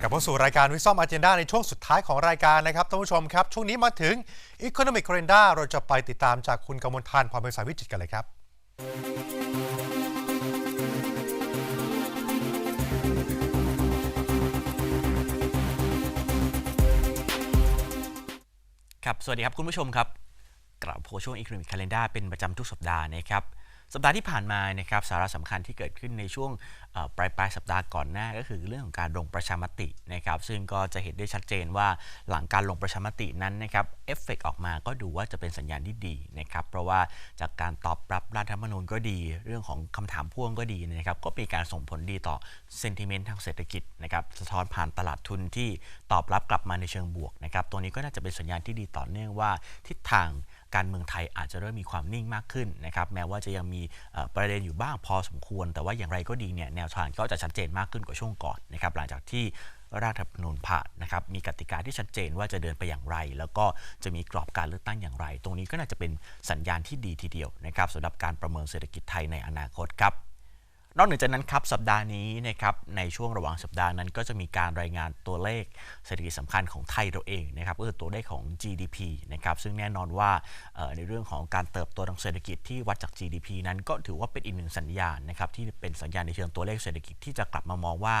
กลับเข้าสู่รายการ Wisdom Agenda ในช่วงสุดท้ายของรายการนะครับท่านผู้ชมครับ ช่วงนี้มาถึง Economic Calendar เราจะไปติดตามจากคุณกมลทานพรบริษัทวิจิตรกันเลยครับ ครับ สวัสดีครับคุณผู้ชมครับกลับโพช่วง Economic Calendar เป็นประจำทุกสัปดาห์นะครับ สัปดาห์ที่ผ่านมานะครับสาระสำคัญที่เกิดขึ้นในช่วงปลายปลายสัปดาห์ก่อนหน้าก็คือเรื่องของการลงประชามตินะครับซึ่งก็จะเห็นได้ชัดเจนว่าหลังการลงประชามตินั้นนะครับเอฟเฟกออกมาก็ดูว่าจะเป็นสัญญาณที่ดีนะครับเพราะว่าจากการตอบรับรัฐธรรมนูญก็ดี เรื่องของคำถามพ่วงก็ดีนะครับก็มีการส่งผลดีต่อเซนติเมนต์ทางเศรษฐกิจนะครับสะท้อนผ่านตลาดทุนที่ตอบรับกลับมาในเชิงบวกนะครับตัวนี้ก็น่าจะเป็นสัญญาณที่ดีต่อเนื่องว่าทิศทางการเมืองไทยอาจจะเริ่มมีความนิ่งมากขึ้นนะครับแม้ว่าจะยังมีประเด็นอยู่บ้างพอสมควร แต่ว่าอย่างไรก็ดีเนี่ยแนวทางก็จะชัดเจนมากขึ้นกว่าช่วงก่อนนะครับหลังจากที่รัฐธรรมนูญผ่านนะครับมีกติกาที่ชัดเจนว่าจะเดินไปอย่างไร แล้วก็จะมีกรอบการเลือกตั้งอย่างไร ตรงนี้ก็น่าจะเป็นสัญญาณที่ดีทีเดียวนะครับสำหรับการประเมินเศรษฐกิจไทยในอนาคตครับ นอกเหนือจากนั้นครับสัปดาห์นี้นะครับในช่วงระหว่างสัปดาห์นั้นก็จะมีการรายงานตัวเลขเศรษฐกิจสำคัญของไทยเราเองนะครับก็คือตัวเลขของ GDP นะครับซึ่งแน่นอนว่าในเรื่องของการเติบโตทางเศรษฐกิจที่วัดจาก GDP นั้นก็ถือว่าเป็นอีกหนึ่งสัญญาณนะครับที่เป็นสัญญาณในเชิงตัวเลขเศรษฐกิจที่จะกลับมามองว่า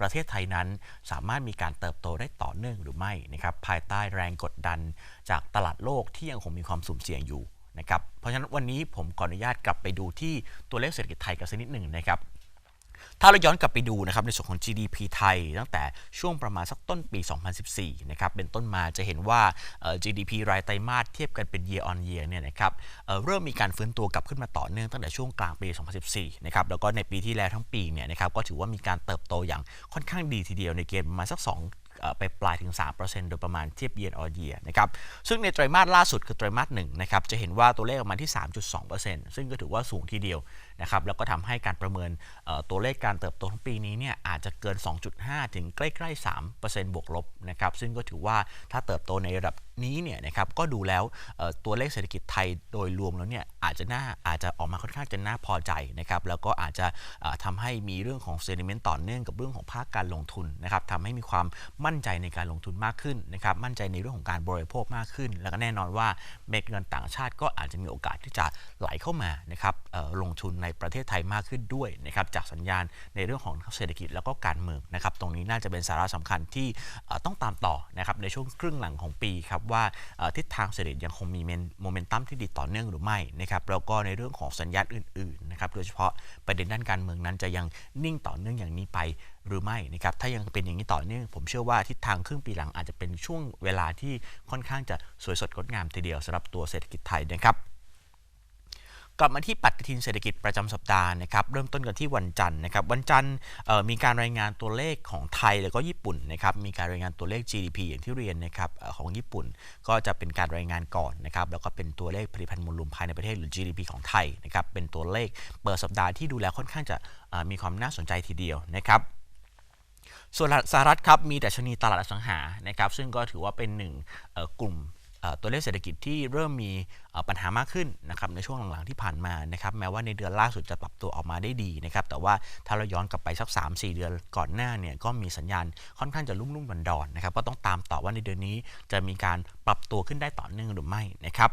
ประเทศไทยนั้นสามารถมีการเติบโตได้ต่อเนื่องหรือไม่นะครับภายใต้แรงกดดันจากตลาดโลกที่ยังคงมีความสุ่มเสี่ยงอยู่ นะครับ เพราะฉะนั้นวันนี้ผมขออนุญาตกลับไปดูที่ตัวเลขเศรษฐกิจไทยกันสักนิดหนึ่งนะครับถ้าเราย้อนกลับไปดูนะครับในส่วนของ GDP ไทย ตั้งแต่ช่วงประมาณสักต้นปี 2014 นะครับเป็นต้นมาจะเห็นว่า GDP รายไตรมาสเทียบกันเป็น year on year เนี่ยนะครับเเริ่มมีการฟื้นตัวกลับขึ้นมาต่อเนื่องตั้งแต่ช่วงกลางปี 2014 นะครับแล้วก็ในปีที่แล้วทั้งปีเนี่ยนะครับก็ถือว่ามีการเติบโตอย่างค่อนข้างดีทีเดียวในเกณฑ์ประมาณสัก 2 ไปปลายถึง 3%โดยประมาณเทียบเยียนออเยียนะครับซึ่งในไตรมาสล่าสุดคือไตรมาสหนึ่งนะครับจะเห็นว่าตัวเลขออกมาที่ 3.2%ซึ่งก็ถือว่าสูงทีเดียว นะครับแล้วก็ทำให้การประเมินตัวเลขการเติบโตทั้งปีนี้เนี่ยอาจจะเกิน 2.5 ถึงใกล้ๆ 3%บวกลบนะครับซึ่งก็ถือว่าถ้าเติบโตในระดับนี้เนี่ยนะครับก็ดูแล้วตัวเลขเศรษฐกิจไทยโดยรวมแล้วเนี่ยอาจจะน่าอาจจะออกมาค่อนข้างจะน่าพอใจนะครับแล้วก็อาจจะเอ่อทำให้มีเรื่องของเซนิเมนต์ต่อเนื่องกับเรื่องของภาคการลงทุนนะครับทำให้มีความมั่นใจในการลงทุนมากขึ้นนะครับมั่นใจในเรื่องของการบริโภคมากขึ้น แล้วก็แน่นอนว่าเม็ดเงินต่างชาติก็อาจจะมีโอกาสที่จะไหลเข้ามานะครับลงทุนในประเทศไทยมากขึ้นด้วยนะครับจากสัญญาณในเรื่องของเศรษฐกิจแล้วก็การเมืองนะครับตรงนี้น่าจะเป็นสาระสำคัญที่ต้องตามต่อนะครับในช่วงครึ่งหลังของปีครับว่าทิศทางเศรษฐกิจยังคงมีโมเมนตัมที่ดีต่อเนื่องหรือไม่นะครับแล้วก็ในเรื่องของสัญญาณอื่นๆนะครับโดยเฉพาะประเด็นด้านการเมืองนั้นจะยังนิ่งต่อเนื่องอย่างนี้ไปหรือไม่นะครับถ้ายังเป็นอย่างนี้ต่อเนื่อง ผมเชื่อว่าทิศทางครึ่งปีหลังอาจจะเป็นช่วงเวลาที่ค่อนข้างจะสวยสดงดงามทีเดียวสำหรับตัวเศรษฐกิจไทยนะครับ กลับมาที่ปฏิทินเศรษฐกิจประจำสัปดาห์นะครับเริ่มต้นกันที่วันจันทร์นะครับวันจันทร์มีการรายงานตัวเลขของไทยแล้วก็ญี่ปุ่นนะครับมีการรายงานตัวเลข GDP อย่างที่เรียนนะครับอของญี่ปุ่นก็จะเป็นการรายงานก่อนนะครับแล้วก็เป็นตัวเลขผลิตภัณฑ์มวลรวมภายในประเทศหรือ GDP ของไทยนะครับเป็นตัวเลขเปิดสัปดาห์ที่ดูแล้วค่อนข้างจะมีความน่าสนใจทีเดียวนะครับส่วนสหรัฐครับมีแต่ชนีตลาดอสังหานะครับซึ่งก็ถือว่าเป็นหนึ่งกลุ่ม ตัวเลขเศรษฐกิจที่เริ่มมีปัญหามากขึ้นนะครับในช่วงหลังๆที่ผ่านมานะครับแม้ว่าในเดือนล่าสุดจะปรับตัวออกมาได้ดีนะครับแต่ว่าถ้าเราย้อนกลับไปสัก 3-4 เดือนก่อนหน้าเนี่ยก็มีสัญญาณค่อนข้างจะลุ่มๆดอนๆนะครับก็ต้องตามต่อว่าในเดือนนี้จะมีการปรับตัวขึ้นได้ต่อเนื่องหรือไม่นะครับ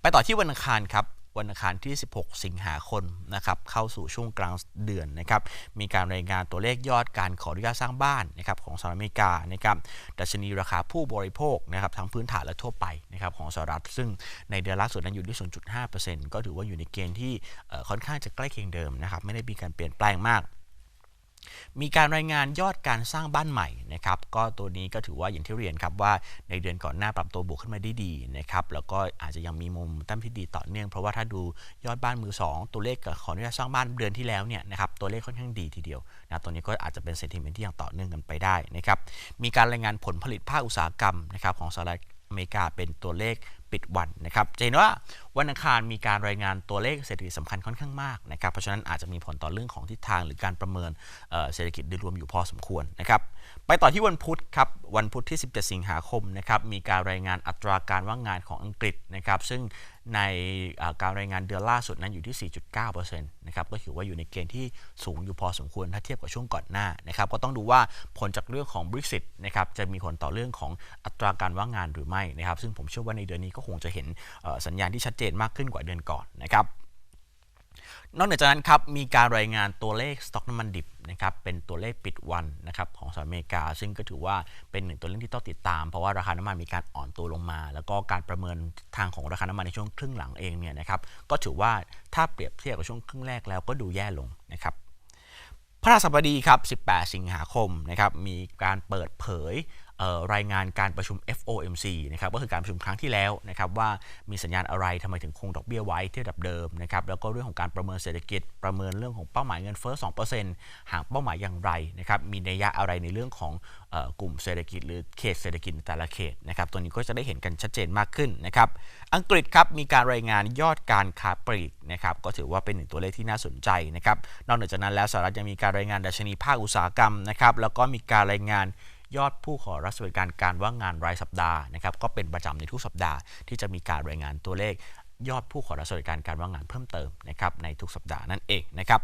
ไปต่อที่วันอังคารครับ วันอังคารที่ 16 สิงหาคมนะครับเข้าสู่ช่วงกลางเดือนนะครับมีการรายงานตัวเลขยอดการขออนุญาตสร้างบ้านนะครับของสหรัฐอเมริกานะครับดัชนีราคาผู้บริโภคนะครับทั้งพื้นฐานและทั่วไปนะครับของสหรัฐ ซึ่งในเดือนล่าสุดนั้นอยู่ที่ 0.5%ก็ถือว่าอยู่ในเกณฑ์ที่ค่อนข้างจะใกล้เคียงเดิมนะครับไม่ได้มีการเปลี่ยนแปลงมาก มีการรายงานยอดการสร้างบ้านใหม่นะครับก็ตัวนี้ก็ถือว่าอย่างที่เรียนครับว่าในเดือนก่อนหน้าปรับตัวบวกขึ้นมาได้ดีนะครับแล้วก็อาจจะยังมีมุมตั้มที่ดีต่อเนื่อง เพราะว่าถ้าดูยอดบ้านมือ 2 ตัวเลขขออนุญาตสร้างบ้านเดือนที่แล้วเนี่ยนะครับตัวเลขค่อนข้างดีทีเดียวนะตัวนี้ก็อาจจะเป็นเซนติเมนต์ที่ยังต่อเนื่องกันไปได้นะครับมีการรายงานผลผลิตภาคอุตสาหกรรมนะครับของสหรัฐอเมริกาเป็นตัวเลข ปิดวันนะครับจะเห็นว่าวันอังคารมีการรายงานตัวเลขเศรษฐกิจสำคัญค่อนข้างมากนะครับเพราะฉะนั้นอาจจะมีผลต่อเรื่องของทิศทางหรือการประเมินเศรษฐกิจโดยรวมอยู่พอสมควรนะครับไปต่อที่วันพุธครับวันพุธที่ 17 สิงหาคมนะครับมีการรายงานอัตราการว่างงานของอังกฤษนะครับซึ่งในการรายงานเดือนล่าสุดนั้นอยู่ที่ 4.9%นะครับก็ถือว่าอยู่ในเกณฑ์ที่สูงอยู่พอสมควรถ้าเทียบกับช่วงก่อนหน้านะครับก็ต้องดูว่าผลจากเรื่องของ Brexit นะครับจะมีผลต่อเรื่องของอัตราการว่างงานหรือไม่นะครับซึ่งผมเชื่อว่าในเดือนนี้ก็คงจะเห็นสัญญาณที่ชัดเจนมากขึ้นกว่าเดือนก่อนนะครับนอกจากนั้นครับมีการรายงานตัวเลขสต็อกน้ำมันดิบนะครับเป็นตัวเลขปิดวันนะครับของสหรัฐอเมริกา ซึ่งก็ถือว่าเป็นหนึ่งตัวเลขที่ต้องติดตาม เพราะว่าราคาน้ำมันมีการอ่อนตัวลงมา แล้วก็การประเมินทางของราคาน้ำมันในช่วงครึ่งหลังเองเนี่ยนะครับก็ถือว่าถ้าเปรียบเทียบกับช่วงครึ่งแรกแล้วก็ดูแย่ลงนะครับพระราชบดีครับ 18 สิงหาคมนะครับมีการเปิดเผย รายงานการประชุม FOMC นะครับก็คือการประชุมครั้งที่แล้วนะครับว่ามีสัญญาณอะไรทำไมถึงคงดอกเบี้ยไว้ที่ระดับเดิมนะครับแล้วก็เรื่องของการประเมินเศรษฐกิจ ประเมินเรื่องของเป้าหมายเงินเฟ้อ 2%ห่างเป้าหมายอย่างไรนะครับมีนัยยะอะไรในเรื่องของออกลุ่มเศรษฐกิจหรือเขตเศรษฐกิจแต่ละเขตนะครับตัวนี้ก็จะได้เห็นกันชัดเจนมากขึ้นนะครับอังกฤษครับมีการรายงานยอดการค้าปลีกนะครับก็ถือว่าเป็นหนึ่งตัวเลขที่น่าสนใจนะครับนอกเหนือจากนั้นแล้วสหรัฐยังมีการรายงานดัชนีภาคอุตสาหกรรมนะครับแล้วก็มีการรายงาน ยอดผู้ขอรับสวัสดิการการว่างงานรายสัปดาห์นะครับก็เป็นประจำในทุกสัปดาห์ที่จะมีการรายงานตัวเลข ยอดผู้ขอรับสวัสดิการการว่างงานเพิ่มเติมนะครับในทุกสัปดาห์นั่นเองนะครับ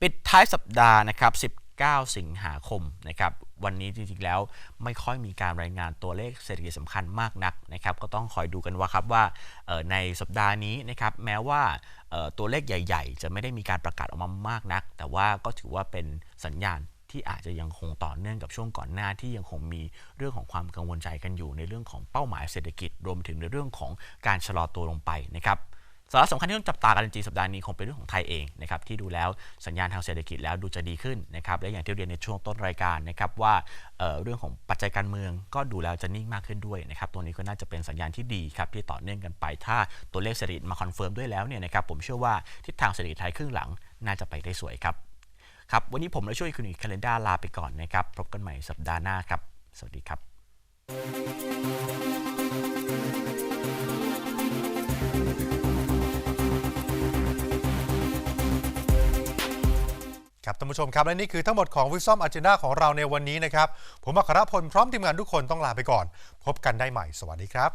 ปิดท้ายสัปดาห์นะครับ19 สิงหาคมนะครับวันนี้จริงๆแล้วไม่ค่อยมีการรายงานตัวเลขเศรษฐกิจสำคัญมากนักนะครับก็ต้องคอยดูกันว่าครับว่าในสัปดาห์นี้นะครับแม้ว่าตัวเลขใหญ่ ๆ จะไม่ได้มีการประกาศออกมามากนัก แต่ว่าก็ถือว่าเป็นสัญญาณ ที่อาจจะยังคงต่อเนื่องกับช่วงก่อนหน้าที่ยังคงมีเรื่องของความกังวลใจกันอยู่ในเรื่องของเป้าหมายเศรษฐกิจรวมถึงในเรื่องของการชะลอตัวลงไปนะครับสาระสำคัญที่ต้องจับตากันจริงสัปดาห์นี้คงเป็นเรื่องของไทยเองนะครับที่ดูแล้วสัญญาณทางเศรษฐกิจแล้วดูจะดีขึ้นนะครับและอย่างที่เรียนในช่วงต้นรายการนะครับว่าเเรื่องของปัจจัยการเมืองก็ดูแล้วจะนิ่งมากขึ้นด้วยนะครับตัวนี้ก็น่าจะเป็นสัญญาณที่ดีครับที่ต่อเนื่องกันไป ถ้าตัวเลขเศรษฐกิจมาคอนเฟิร์มด้วยแล้วเนี่ยนะครับผมเชื่อว่าทิศทางเศรษฐกิจไทยครึ่งหลังน่าจะไปได้สวยครับ ครับ วันนี้ผมและช่วยคุณอีกคาล endar ลาไปก่อนนะครับ พบกันใหม่สัปดาห์หน้าครับ สวัสดีครับ ครับท่านผู้ชมครับ และนี่คือทั้งหมดของ Wisdom Agenda ของเราในวันนี้นะครับ ผมอัครพลพร้อมทีมงานทุกคนต้องลาไปก่อน พบกันได้ใหม่ สวัสดีครับ